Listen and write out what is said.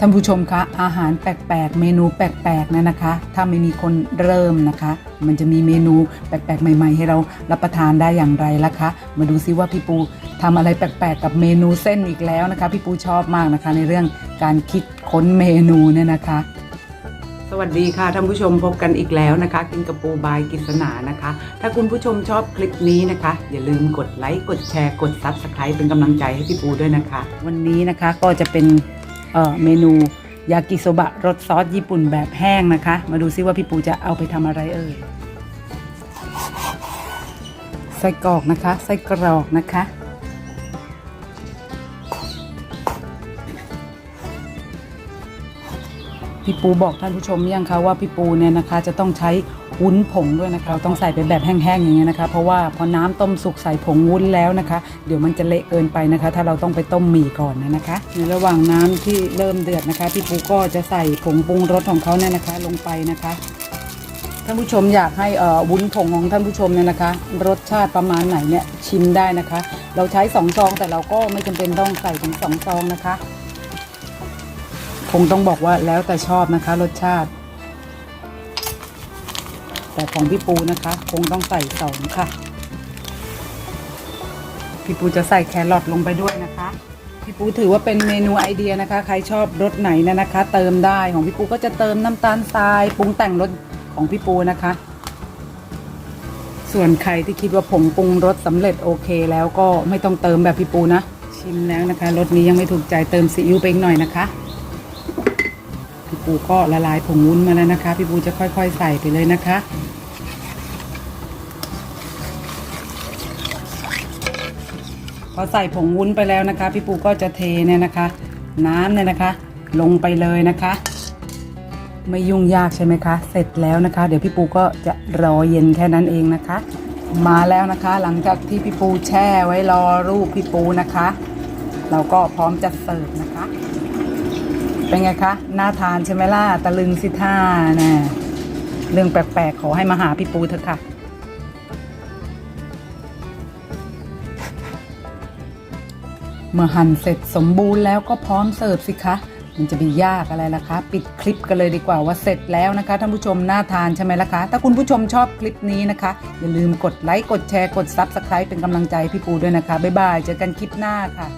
ท่านผู้ชมคะอาหารแปลกๆ เมนูแปลกๆนะนะคะ ถ้าไม่มีคนเริ่มนะคะ มันจะมีเมนูแปลกๆ ใหม่ ๆ ให้เรารับประทานได้อย่างไรล่ะคะ มาดูซิว่าพี่ปูทำอะไรแปลกๆ กับเมนูเส้นอีกแล้วนะคะ พี่ปูชอบมากนะคะ ในเรื่องการคิดค้นเมนูเนี่ยนะคะ สวัสดีค่ะท่านผู้ชมพบกันอีกแล้วนะคะ กินกระปูบายกิษณานะคะ ถ้าคุณผู้ชมชอบคลิปนี้นะคะ อย่าลืมกดไลค์กดแชร์กดซับสไคร b e เป็นกำลังใจให้พี่ปูด้วยนะคะ วันนี้นะคะก็จะเป็น เอ่อเมนูยากิโซบะรสซอสญี่ปุ่นแบบแห้งนะคะ มาดูซิว่าพี่ปูจะเอาไปทำอะไรเอ่ยไส้กรอกนะคะไส้กรอกนะคะ พี่ปูบอกท่านผู้ชมยังคะว่าพี่ปูเนี่ยนะคะจะต้องใช้ วุ้นผงด้วยนะคะเราต้องใส่ไปแบบแห้งๆอย่างเงี้ยนะคะ เพราะว่าพอน้ำต้มสุกใส่ผงวุ้นแล้วนะคะ เดี๋ยวมันจะเละเกินไปนะคะ ถ้าเราต้องไปต้มหมี่ก่อนนะนะคะ ในระหว่างน้ำที่เริ่มเดือดนะคะพี่ปูก็จะใส่ผงปรุงรสของเขาเนี่ยนะคะ ลงไปนะคะท่านผู้ชมอยากให้อวุ้นผงของท่านผู้ชมเนี่ยนะคะ รสชาติประมาณไหนเนี่ยชิมได้นะคะ เราใช้สองซองแต่เราก็ไม่จำเป็นต้องใส่ถึงสองซองนะคะ คงต้องบอกว่าแล้วแต่ชอบนะคะ รสชาติ แต่ของพี่ปูนะคะ คงต้องใส่สองค่ะ พี่ปูจะใส่แครอทลงไปด้วยนะคะ พี่ปูถือว่าเป็นเมนูไอเดียนะคะ ใครชอบรสไหนนยนะคะ เติมได้ของพี่ปูก็จะเติมน้ำตาลทรายปรุงแต่งรสของพี่ปูนะคะ ส่วนใครที่คิดว่าผงปรุงรสสำเร็จโอเค แล้วก็ไม่ต้องเติมแบบพี่ปูนะ ชิมแล้วนะคะรสนี้ยังไม่ถูกใจเติมซีอิ๊วไปอีกหน่อยนะคะ พี่ปูก็ละลายผงวุ้นมาแล้วนะคะ พี่ปูจะค่อยๆใส่ไปเลยนะคะ พอใส่ผงวุ้นไปแล้วนะคะ พี่ปูก็จะเทเนี่ยนะคะ น้ำเนี่ยนะคะ ลงไปเลยนะคะ ไม่ยุ่งยากใช่ไหมคะ เสร็จแล้วนะคะ เดี๋ยวพี่ปูก็จะรอเย็นแค่นั้นเองนะคะ มาแล้วนะคะ หลังจากที่พี่ปูแช่ไว้รอรูปพี่ปูนะคะ เราก็พร้อมจะเสิร์ฟนะคะ เป็นไงคะ น่าทานใช่ไหมล่ะ ตะลึงสิท่านะเรื่องแปลกๆ ขอให้มาหาพี่ปูเถอะค่ะ เมื่อหั่นเสร็จสมบูรณ์แล้วก็พร้อมเสิร์ฟสิคะ มันจะไปยากอะไรล่ะคะ ปิดคลิปกันเลยดีกว่าว่าเสร็จแล้วนะคะท่านผู้ชมน่าทานใช่ไหมล่ะคะ ถ้าคุณผู้ชมชอบคลิปนี้นะคะ อย่าลืมกดไลค์ กดแชร์ กดซับสไคร b e เป็นกำลังใจให้พี่ปูด้วยนะคะ บ๊ายบาย เจอกันคลิปหน้าค่ะ